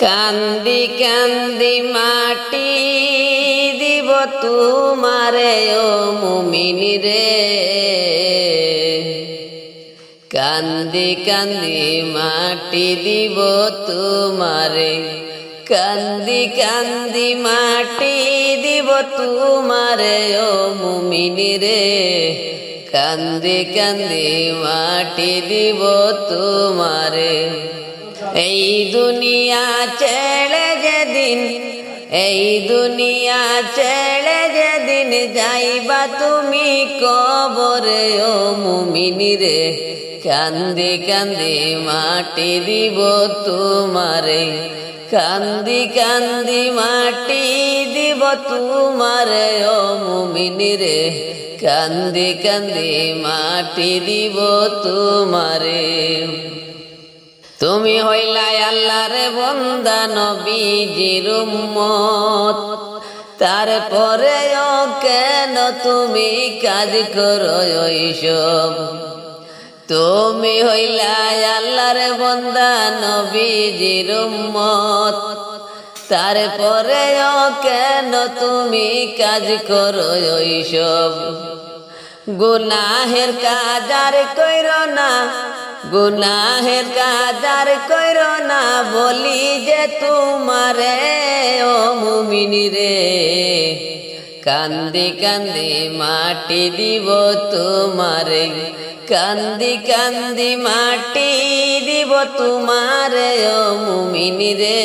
কান্দি কান্দি মাটি দিব তোমারে, ও মুমিনি রে। কান্দি কান্দি মাটি দিব তোমারে, কান্দি কান্দি মাটি দিব তোমারে, ও মুমিনি রে। কান্দি কান্দি মাটি দিব তোমারে। এই দুনিয়া ছেড়ে যেদিন, এই দুনিয়া ছেড়ে যেদিন যাইবা তুমি কবরে, ও মুমিনি কান্দি কান্দি মাটি দিব তোমারে, কান্দি কান্দি মাটি দিব তোমারে, ও মুমিনি কান্দি কান্দি মাটি দিব তোমারে। তুমি হইলাই আল্লাহর বন্দা নবীজির উম্মত। তারপরে কেন তুমি কাজ করো ওইসব তুমি হইলাই আল্লাহর বন্দা নবীজির উম্মত। তারপরে কেন তুমি কাজ করো ওইসব গুনাহের কাজ আর কইর না। গুনাহের কাজ আর কইর না, বলি যে তোমারে, ও মুমিনি রে। কান্দি কান্দি মাটি দিব তোমারে, কান্দি কান্দি মাটি দিব তোমারে, ও মুমিনি রে।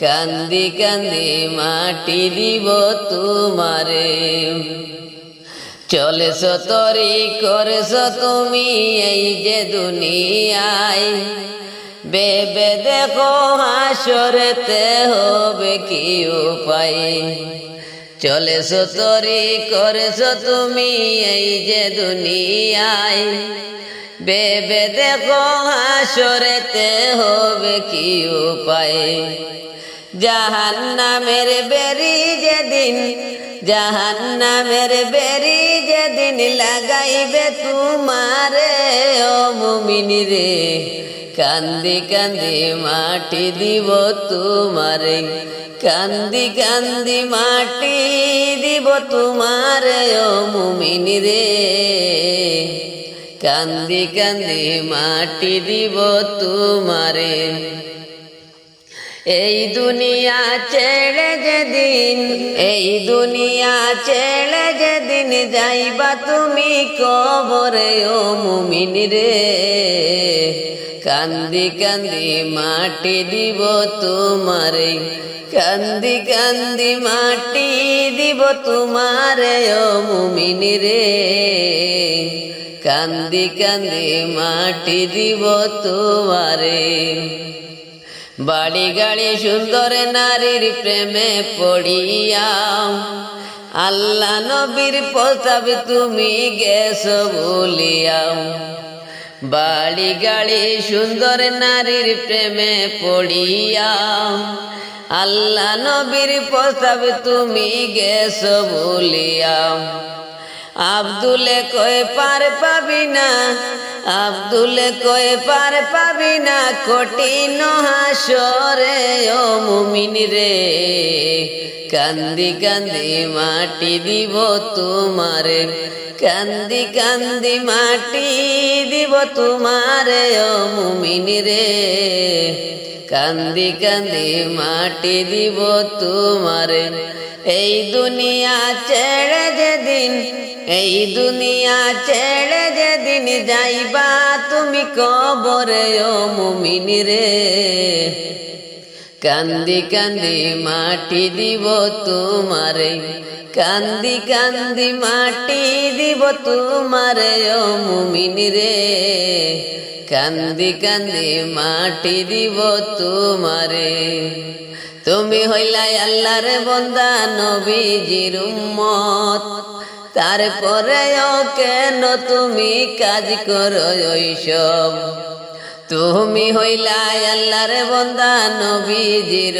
কান্দি কান্দি মাটি দিব তোমারে। চলেছ তরি, করেছ তুমি এই যে দুনিয়ায়। বেবে দেখো হাসরেতে হবে কি উপায়। চলেছ তরি, করেছ তুমি এই যে দুনিয়ায়। বেবে দেখো হাসরেতে হবে কি উপায়। জাহান নামের বেরি যেদিন জাহান নামের বেরি যেদিন লাগাইবে তোমারে, ও মুমিনি রে। কান্দি কান্দি মাটি দিব তোমারে, কান্দি কান্দি মাটি দিব তোমারে, ও মুমিনি রে। কান্দি কান্দি মাটি দিব তোমারে। এই দুনিয়া ছেড়ে যেদিন, এই দুনিয়া ছেড়ে যেদিন যাইবা তুমি কবরে, ও মুমিন রে। কান্দি কান্দি মাটি দিব তোমারে, কান্দি কান্দি মাটি দিব তোমারে, ও মুমিন রে। কান্দি কান্দি মাটি দিব তোমারে। বাড়ি গাড়ি সুন্দর নারীর প্রেমে পড়িয়া। আল্লাহ নবীর প্রস্তাব তুমি গেছ বলিয়াও বাড়ি গাড়ি সুন্দর নারীর প্রেমে পড়িয়া। আল্লাহ নবীর প্রস্তাব তুমি গেছ বলিয়াও আব্দুলে কয়ে, পার পাবি না আব্দুলে কয়ে, পার পাবি না কঠিন হাসরে ও মুমিন রে। কান্দি কান্দি মাটি দিব তোমারে, কান্দি কান্দি মাটি দিব তোমারে, ও মুমিন রে। কান্দি কান্দি মাটি দিব তোমারে, এই দুনিয়া ছেড়ে যেদিন এই দুনিয়া ছেড়ে যেদিন যাইবা, তুমি কবরে ও মুমিন রে। কান্দি কান্দি মাটি দিব তোমারে, কান্দি কান্দি মাটি দিব তোমারে ও মুমিন রে। কান্দি কান্দি মাটি দিব তোমারে। তুমি হইলাই আল্লাহর বন্দা নবীজির উম্মত। তারপরে কেন তুমি কাজ করো তুমি হইলাই আল্লাহর বন্দা, নবীজির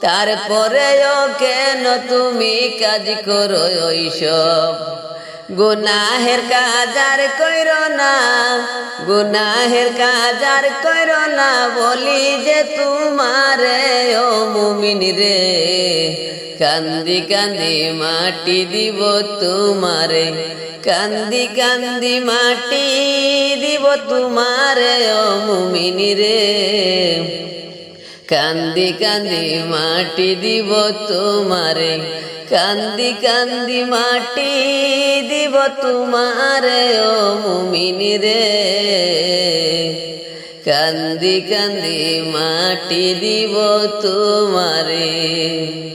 তারপরে কেন তুমি কাজ করো ওইসব? গুনাহের কাজার কইর না, গুনাহের কাজার কইর না, বলি যে তোমারে ও মুমিন রে, কান্দি কান্দি মাটি দিব তোমারে, কান্দি কান্দি মাটি দিব তোমারে ও মুমিন রে, কান্দি কান্দি মাটি দিব তোমারে কান্দি কান্দি মাটি দিব তোমার ও মুমিনি রে। কান্দি কান্দি মাটি দিব তোমারে।